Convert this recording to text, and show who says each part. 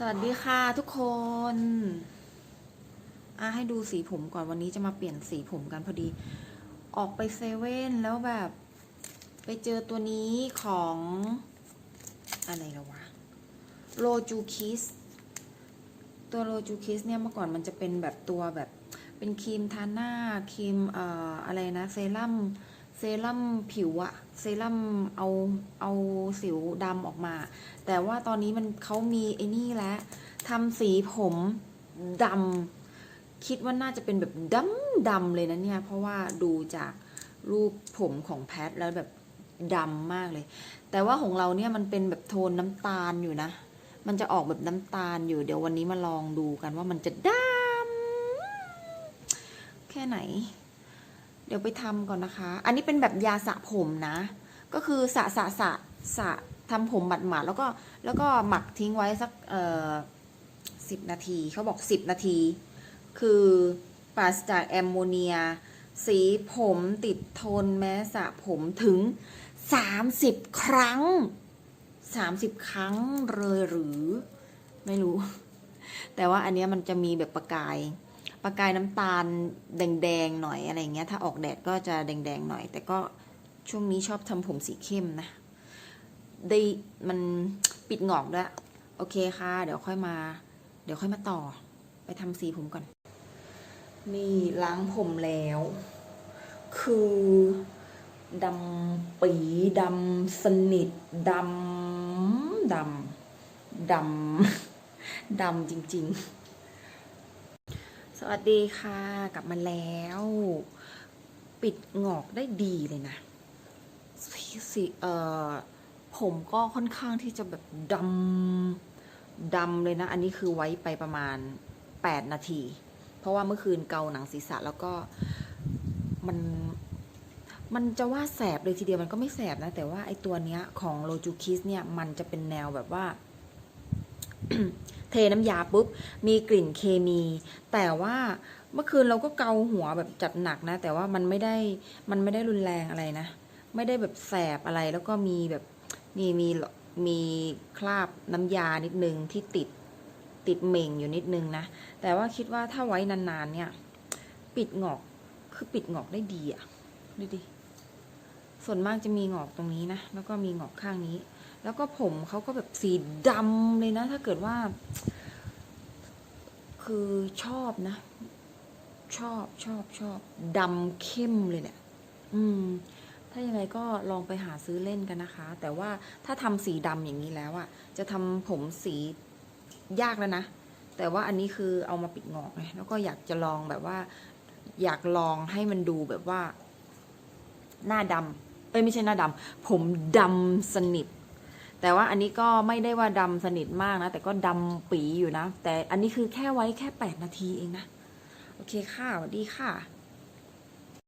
Speaker 1: สวัสดีค่ะทุกคนอะให้ดูสีผมก่อนวันนี้จะมาเปลี่ยนสีผมกันพอดี ออกไปเซเว่นแล้วแบบ ไปเจอตัวนี้ของอะไรแล้ววะโลจูคิสตัวโลจูคิสเนี่ยเมื่อก่อนมันจะเป็นแบบตัวแบบเป็นครีมทาหน้าครีมเอ่ออะไรนะเซรั่ม เซรั่มผิวอะเซรั่มเอาเอาสิวดำออกมา แต่ว่าตอนนี้มันเขามีไอ้นี่แล้วทำสีผมดำคิดว่าน่าจะเป็นแบบดำดำเลยนะเนี่ย เพราะว่าดูจากรูปผมของแพทแล้วแบบดำมากเลย แต่ว่าของเราเนี่ยมันเป็นแบบโทนน้ำตาลอยู่นะ มันจะออกแบบน้ำตาลอยู่ เดี๋ยววันนี้มาลองดูกันว่ามันจะดำแค่ไหน เดี๋ยวไปทำก่อนนะคะ อันนี้เป็นแบบยาสระผมนะ ก็คือสระสระสระสระทำผมหมาดๆแล้วก็แล้วก็หมักทิ้งไว้สักเอ่อสิบนาทีเขาบอกสิบนาที คือปราศจากแอมโมเนีย สีผมติดทนแม้สระผมถึงสามสิบครั้งสามสิบครั้งเลยหรือ ไม่รู้ แต่ว่าอันนี้มันจะมีแบบประกาย ประกายน้ำตาลแดงๆหน่อยอะไรเงี้ย ถ้าออกแดดก็จะแดงๆหน่อย แต่ก็ช่วงนี้ชอบทำผมสีเข้มนะ ได้มันปิดหงอกด้วย โอเคค่ะ เดี๋ยวค่อยมา เดี๋ยวค่อยมาต่อ ไปทำสีผมก่อน นี่ล้างผมแล้ว คือดำปีดำสนิทดำดำดำดำจริง ๆ สวัสดีค่ะ กลับมาแล้ว ปิดหงอกได้ดีเลยนะสสีเอ่อผมก็ค่อนข้างที่จะแบบดำดำเลยนะ อันนี้คือไว้ไปประมาณ 8 นาที เพราะว่าเมื่อคืนเกาหนังศีรษะแล้วก็มันมันจะว่าแสบเลยทีเดียวมันก็ไม่แสบนะ แต่ว่าไอตัวเนี้ยของโลจูคิสเนี่ย มันจะเป็นแนวแบบว่า เทน้ำยาปุ๊บ มีกลิ่นเคมี แต่ว่าเมื่อคืนเราก็เกาหัวแบบจัดหนักนะ แต่ว่ามันไม่ได้มันไม่ได้รุนแรงอะไรนะ ไม่ได้แบบแสบอะไรแล้วก็มีแบบนี่มีมีคราบน้ำยานิดนึงที่ติดติดเหม่งอยู่นิดนึงนะ แต่ว่าคิดว่าถ้าไว้นานๆเนี่ย ปิดหงอกคือปิดหงอกได้ดีอะดูดิส่วนมากจะมีหงอกตรงนี้นะ แล้วก็มีหงอกข้างนี้ แล้วก็ผมเขาก็แบบสีดำเลยนะ ถ้าเกิดว่า คือชอบนะ ชอบชอบชอบดำเข้มเลยแหละอืม ถ้ายังไงก็ลองไปหาซื้อเล่นกันนะคะ แต่ว่าถ้าทำสีดำอย่างนี้แล้วอะจะทำผมสียากแล้วนะ แต่ว่าอันนี้คือเอามาปิดงอกไงแล้วก็อยากจะลองแบบว่า อยากลองให้มันดูแบบว่า หน้าดำเอ้ยไม่ใช่หน้าดำผมดำสนิท แต่ว่าอันนี้ก็ไม่ได้ว่าดำสนิทมากนะ แต่ก็ดำปีอยู่นะ แต่อันนี้คือแค่ไว้แค่แปดนาทีเองนะ โอเคค่ะสวัสดีค่ะ